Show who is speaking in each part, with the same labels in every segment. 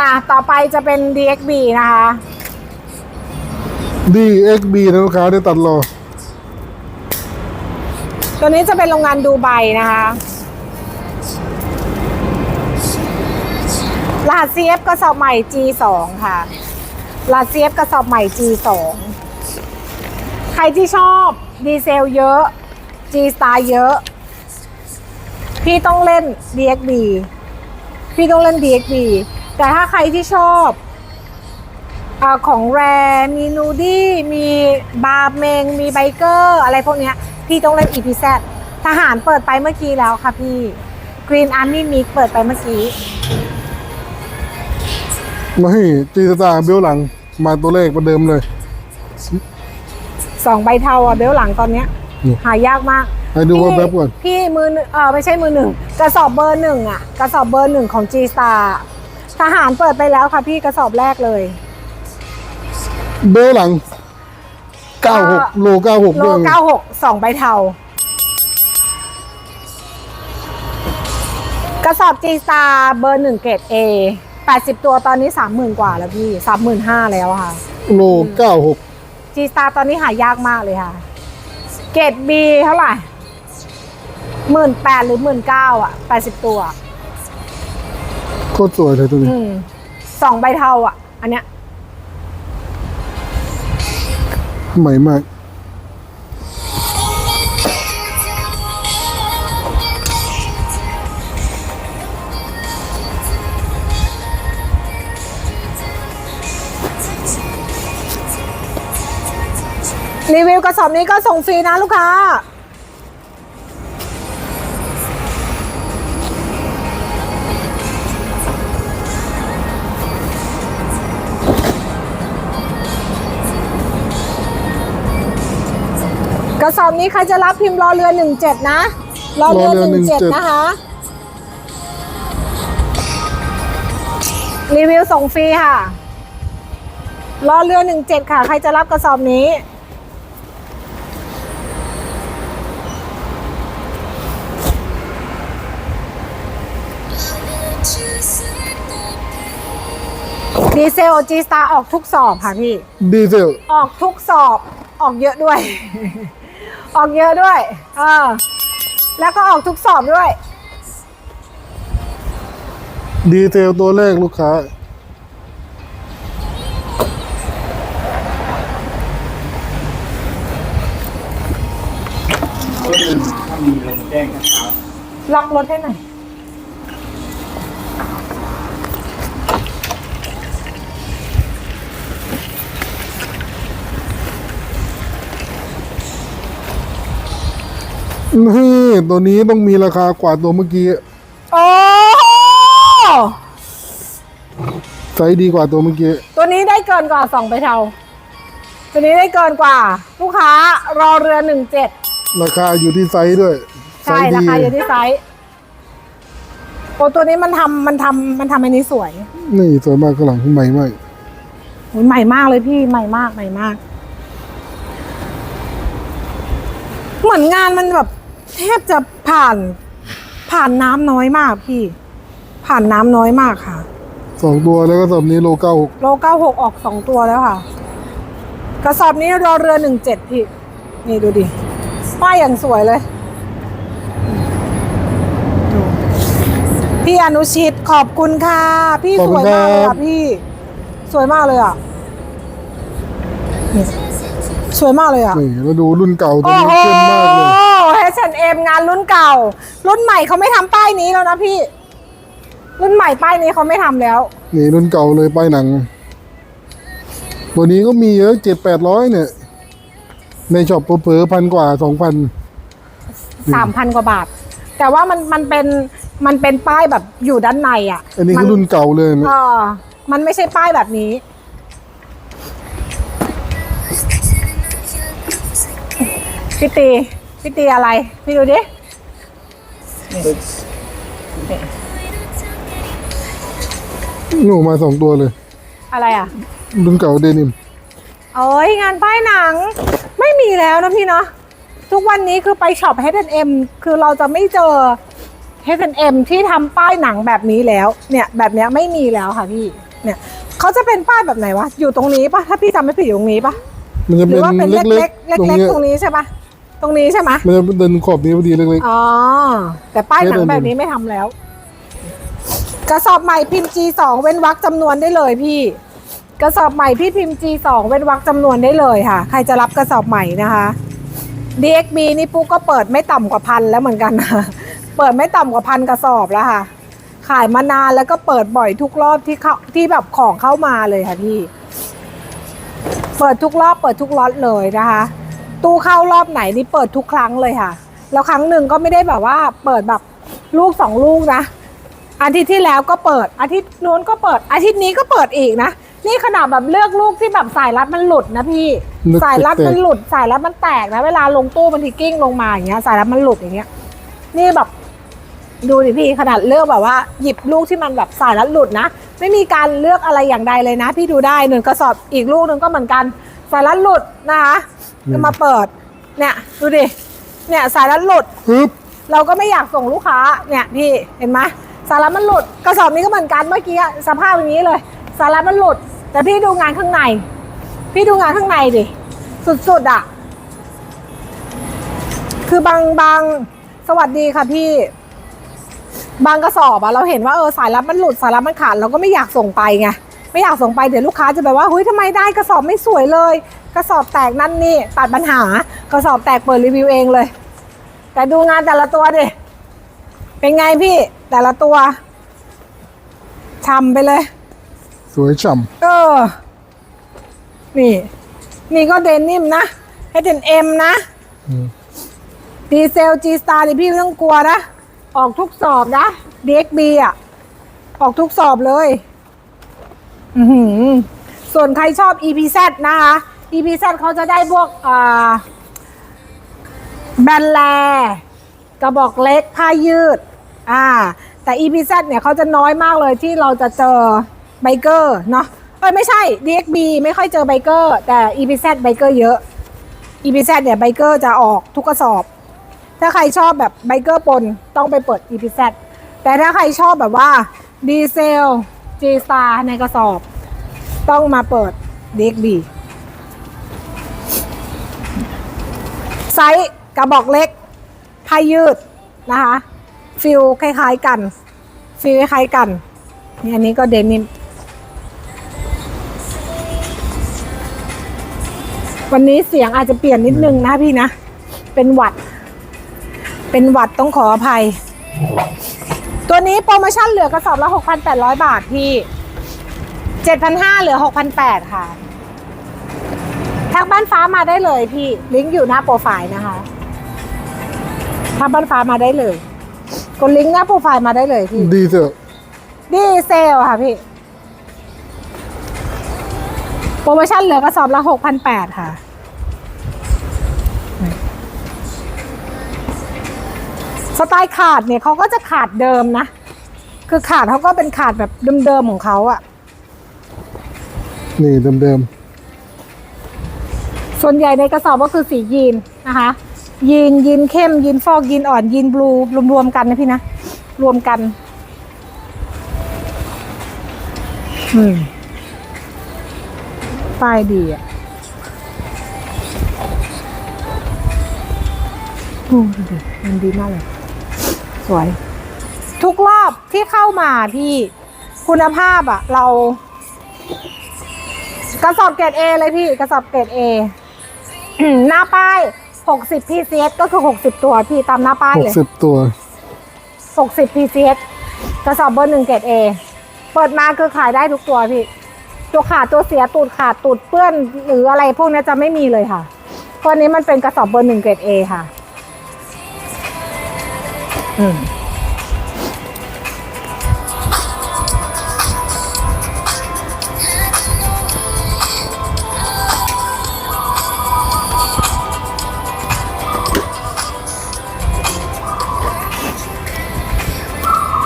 Speaker 1: อะต่อไปจะเป็น DXB นะคะ
Speaker 2: DXB นะลูกค้าได้ตัดรอ
Speaker 1: ตัวนี้จะเป็นโรงงานดูไบนะคะ รหัส CF กระสอบใหม่ G2 ค่ะ รหัส CF กระสอบใหม่ G2 ใครที่ชอบดีเซลเยอะ G Star เยอะ พี่ต้องเล่น DXB พี่ต้องเล่น DXB แต่ถ้าใครที่ชอบอาของแรมีนูดี้มีบาร์เมง มีไบเกอร์อะไรพวกเนี้ยพี่ต้องเล่น EPZ ทหารเปิดไปเมื่อกี้แล้วค่ะพี่ Green Army Mix เปิดไปเมื่อกี้
Speaker 2: มาให้จีสตาร์เบลหลังมาตัวเลขประเดิมเลย
Speaker 1: สองใบเทาอะเบลหลังตอนเนี้ย
Speaker 2: นี่
Speaker 1: หายากมาก
Speaker 2: ให้ดูว่า
Speaker 1: พี่
Speaker 2: แป๊บก่อน
Speaker 1: พี่มือหนึ่งเออไม่ใช่มือหนึ่งกระสอบเบอร์หนึ่งอะ กระสอบเบอร์หนึ่งของ G Star ทหารเปิดไปแล้วค่ะพี่กระสอบแรกเลย
Speaker 2: เบลหลัง 96 โล 96
Speaker 1: โล
Speaker 2: ด้วย
Speaker 1: เก้าหกสองใบเทา กระสอบ G Star เบอร์หนึ่งเกรด A 80ตัวตอนนี้30,000กว่าแล้วพี่35,000แล้วค่ะ
Speaker 2: โล 96
Speaker 1: G Star ตอนนี้หายากมากเลยค่ะ เกรด B เท่าไหร่หมื่นแปดหรือหมื่นเก้าอะ80ตัว
Speaker 2: โคตรสวยเลยตัวนี้
Speaker 1: อืมสองใบเทาอะ อันเนี้ย
Speaker 2: ใหม่มาก
Speaker 1: รีวิวกระสอบนี้ก็ส่งฟรีนะลูกค้า กระสอบนี้ใครจะรับพิมพ์รอเรือหนึ่งเจ็ดนะ รอเรือ
Speaker 2: รอเรือ
Speaker 1: หนึ่งเจ็ด
Speaker 2: 17
Speaker 1: นะคะ รีวิวส่งฟรีค่ะ รอเรือหนึ่งเจ็ดค่ะ ใครจะรับกระสอบนี้ ดีเซลจีสตาออกทุกสอบค่ะพี่
Speaker 2: ดีเซล
Speaker 1: ออกทุกสอบ ออกเยอะด้วย ออกเยอะด้วยเออแล้วก็ออกทุกสอบด้วย
Speaker 2: ดีเซลตัวแรกลูกค้า
Speaker 1: ล็อกรถให้หน่อย
Speaker 2: นี่ตัวนี้ต้องมีราคากว่าตัวเมื่อกี้
Speaker 1: โอ้โห
Speaker 2: ไซส์ดีกว่าตัวเมื่อกี้
Speaker 1: ตัวนี้ได้เกินกว่าสองไปเท่า ตัวนี้ได้เกินกว่า ลูกค้ารอเรือหนึ่งเจ็ด
Speaker 2: ราคาอยู่ที่ไซส์ด้วยไซ
Speaker 1: ใช่
Speaker 2: ส์
Speaker 1: รา
Speaker 2: ดี
Speaker 1: คาอยู่ที่ไซส์โอ้ตัวนี้มันทำมันทำมันทำอันนี้สวย
Speaker 2: นี่สวยมากข้างหลังใหม่มาก
Speaker 1: โอ้ยใหม่มากเลยพี่ใหม่มากใหม่มาก เหมือนงานมันแบบแทบจะผ่านผ่านน้ำน้อยมากพี่ ผ่านน้ำน้อยมากค่ะ
Speaker 2: สองตัวแล้วก็สอบนี้โลเก้าหก
Speaker 1: โลเก้าหกออกสองตัวแล้วค่ะ กระสอบนี้รอเรือหนึ่งเจ็ดพี่ นี่ดูดิป้ายอย่างสวยเลยดูพี่อนุชิตขอบคุณค่ะ พี่สวยมากเลยอะพี่ สวยมากเลยอะนี่สวยมากเลยอะ
Speaker 2: นี่แล้วดูรุ่นเก่าตัว
Speaker 1: โอ้
Speaker 2: นี้
Speaker 1: โห
Speaker 2: เข้มมากเลย
Speaker 1: H&M งานรุ่นเก่า รุ่นใหม่เขาไม่ทำป้ายนี้แล้วนะพี่ รุ่นใหม่ป้ายนี้เขาไม่ทำแล้ว
Speaker 2: นี่รุ่นเก่าเลยป้ายหนัง ตัวนี้ก็มีเยอะเจ็ดแปดร้อยเนี่ย ในช็อปเผลอๆพันกว่าสองพัน
Speaker 1: สามพันกว่าบาท แต่ว่ามันมันเป็นมันเป็นป้ายแบบอยู่ด้านในอะ
Speaker 2: อันนี้
Speaker 1: มั
Speaker 2: คือรุ่นเก่าเลยนะ
Speaker 1: เออมันไม่ใช่ป้ายแบบนี้ พี่ตี พี่ตีอะไร พี่ดูดิ
Speaker 2: หนูมาสองตัวเลย
Speaker 1: อะไรอะ
Speaker 2: รุ่นเก่าเดนิม
Speaker 1: โอ้ยงานป้ายหนัง ไม่มีแล้วนะพี่เนาะทุกวันนี้คือไปช็อป H&M คือเราจะไม่เจอ H&M ที่ทำป้ายหนังแบบนี้แล้ว เนี่ย แบบเนี้ยไม่มีแล้วค่ะพี่ เนี่ยเขาจะเป็นป้ายแบบไหนวะ อยู่ตรงนี้ปะถ้าพี่จำไม่ผิดอยู่ตรงนี้ปะ
Speaker 2: มันจะ
Speaker 1: หรื
Speaker 2: เป็น
Speaker 1: ว่าเป็น
Speaker 2: เล็
Speaker 1: เล็
Speaker 2: ก
Speaker 1: ก
Speaker 2: ๆ
Speaker 1: ๆเล็ก
Speaker 2: ตรง
Speaker 1: ๆ
Speaker 2: เนี้ย
Speaker 1: ตรงนี้ใช่ปะ ตรงนี้ใช่ไหม
Speaker 2: มันจะเดินขอบนี้พอดีเล็ก
Speaker 1: อ๋อ แต่ป้ายหนังแบบนี้ไม่ทำแล้ว กระสอบใหม่พิมพ์ G2 เว้นวรรคจำนวนได้เลยพี่ กระสอบใหม่พี่พิมพ์ G2 เว้นวรรคจำนวนได้เลยค่ะ ใครจะรับกระสอบใหม่นะคะ DXB นี่ปุ๊กก็เปิดไม่ต่ำกว่าพันแล้วเหมือนกันนะเปิดไม่ต่ำกว่าพันกระสอบแล้วค่ะ ขายมานานแล้วก็เปิดบ่อยทุกรอบที่เข้าที่แบบของเข้ามาเลยค่ะพี่ เปิดทุกรอบเปิดทุกล็อตเลยนะคะ ตู้เข้ารอบไหนนี่เปิดทุกครั้งเลยค่ะ แล้วครั้งหนึ่งก็ไม่ได้แบบว่าเปิดแบบลูกสองลูกนะ อาทิตย์ที่แล้วก็เปิด อาทิตย์นู้นก็เปิด อาทิตย์นี้ก็เปิดอีกนะ นี่ขนาดแบบเลือกลูกที่แบบสายรัดมันหลุดนะพี่
Speaker 2: นึก
Speaker 1: สายรัด
Speaker 2: แตกๆ
Speaker 1: มันหลุด สายรัดมันแตกนะ เวลาลงตู้มันทีกิ้งลงมาอย่างเงี้ย สายรัดมันหลุดอย่างเงี้ย นี่แบบ ดูดิพี่ขนาดเลือกแบบว่า หยิบลูกที่มันแบบสายรัดหลุดนะ ไม่มีการเลือกอะไรอย่างใดเลยนะ พี่ดูได้หนึ่งกระสอบอีกลูกหนึ่งก็เหมือนกัน สายรัดหลุดนะคะ ก็มาเปิด เนี่ยดูดิ เนี่ยสายรัดหลุด
Speaker 2: ๆปึ๊บ
Speaker 1: เราก็ไม่อยากส่งลูกค้า เนี่ยพี่เห็นไหมสาระมันหลุด กระสอบนี้ก็เหมือนกันเมื่อกี้อะสภาพอย่างนี้เลย สาระมันหลุด แต่พี่ดูงานข้างใน พี่ดูงานข้างในดิ สุดๆอะ คือบางบางสวัสดีค่ะพี่ บางกระสอบอะเราเห็นว่าเออสายรัดมันหลุดสายรัดมันขาดเราก็ไม่อยากส่งไปไง ไม่อยากส่งไปเดี๋ยวลูกค้าจะแบบว่าเฮ้ยทำไมได้กระสอบไม่สวยเลย กระสอบแตกนั่นนี่ตัดปัญหากระสอบแตกเปิดรีวิวเองเลย แต่ดูงานแต่ละตัวดิเป็นไงพี่แต่ละตัวช่ำไปเลย
Speaker 2: สวยฉ่
Speaker 1: เออ นี่ นี่ก็เดนนิมนะให้เป็นเอ็มนะำ
Speaker 2: อืม
Speaker 1: ดีเซลจีสตาร์นี่พี่ไม่ต้องกลัวนะ ออกทุกสอบนะ DXB อะ ออกทุกสอบเลยอือหือ ส่วนใครชอบ EPZ นะคะ EPZ เขาจะได้พวกแบนแลกระบอกเล็กผ้ายืด อ่า แต่ EPZ เนี่ยเขาจะน้อยมากเลยที่เราจะเจอไบเกอร์เนาะเอ้ยไม่ใช่ DXB ไม่ค่อยเจอไบเกอร์ แต่ EPZ ไบเกอร์เยอะ EPZ เนี่ยไบเกอร์จะออกทุกกระสอบ ถ้าใครชอบแบบไบเกอร์ปนต้องไปเปิด EPZ แต่ถ้าใครชอบแบบว่าดีเซล G Star ในกระสอบ ต้องมาเปิด DXB ไซส์กระบอกเล็กผ้ายืดนะคะฟิลคล้ายๆกัน ฟิลคล้ายๆกันนี่อันนี้ก็เดนิมวันนี้เสียงอาจจะเปลี่ยนนิดนึงนะพี่นะ เป็นหวัด เป็นหวัดต้องขออภัย ตัวนี้โปรโมชั่นเหลือกระสอบละ6,800 บาทพี่7,500เหลือ6,800ค่ะทักบ้านฟ้ามาได้เลยพี่ ลิงก์อยู่หน้าโปรไฟล์นะคะทักบ้านฟ้ามาได้เลยกดลิงก์หน้าโปรไฟล์มาได้เลยพี่
Speaker 2: ดีเซล
Speaker 1: ดีเซลค่ะพี่ โปรโมชั่นเหลือกระสอบละ6,800ค่ะ สไตล์ขาดเนี่ยเขาก็จะขาดเดิมนะ คือขาดเขาก็เป็นขาดแบบเดิมๆของเขาอะ
Speaker 2: นี่เดิม
Speaker 1: ส่วนใหญ่ในกระสอบก็คือสียีนนะคะ ยีนยีนเข้ม ยีนฟอกยีนอ่อนยีนบลูรวมๆกันนะพี่นะ รวมกันอืมป้ายดีอะโอ้ดูดิมันดีมากเลย สวย ทุกรอบที่เข้ามาพี่คุณภาพอะเรา กระสอบเกรด A เลยพี่ กระสอบเกรด A อืมหน้าป้าย60 PCS ก็คือ60ตัวพี่ตามหน้าป้าย
Speaker 2: ๆห
Speaker 1: เล
Speaker 2: ก
Speaker 1: ย
Speaker 2: สิบตัว
Speaker 1: 60 PCS กระสอบเบอร์หนึ่งเกรด A เปิดมาคือขายได้ทุกตัวพี่ ตัวขาดตัวเสียตูดขาดตูดเปื้อนหรืออะไรพวกนี้จะไม่มีเลยค่ะเพราะอันนี้มันเป็นกระสอบเบอร์หนึ่งเกรด A ค่ะ อืม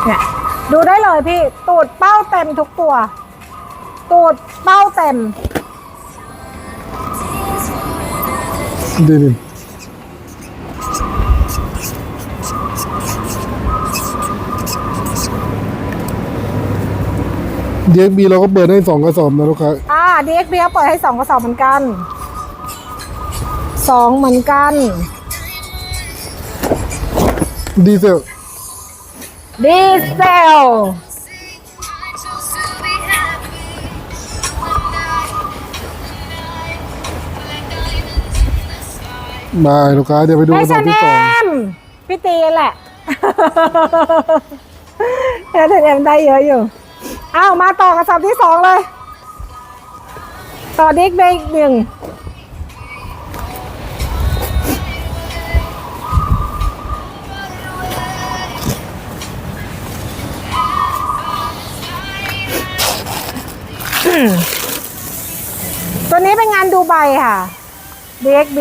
Speaker 1: เนี่ยดูได้เลยพี่ ตูดเป้าเต็มทุกตัว ตูดเป้าเต็ม
Speaker 2: ดีนิมเด็ กบีเราก็เปิดให้สองกระสอบนะลูกค้า
Speaker 1: อ่า DXB เขาเปิดให้สองกระสอบเหมือนกันสองเหมือนกัน
Speaker 2: ดีเซล
Speaker 1: ดีเซล
Speaker 2: บายลูกค้าเดี๋ยวไปดูก
Speaker 1: เอ
Speaker 2: ระ
Speaker 1: ช
Speaker 2: สอบ
Speaker 1: แน
Speaker 2: ที่สอง
Speaker 1: มพี่ตีแหละเอชแนมได้เยอะอยู่ อ้าวมาต่อกระสอบที่สองเลย ต่อดิกเบรกหนึ่งตัวนี้เป็นงานดูไบค่ะ DXB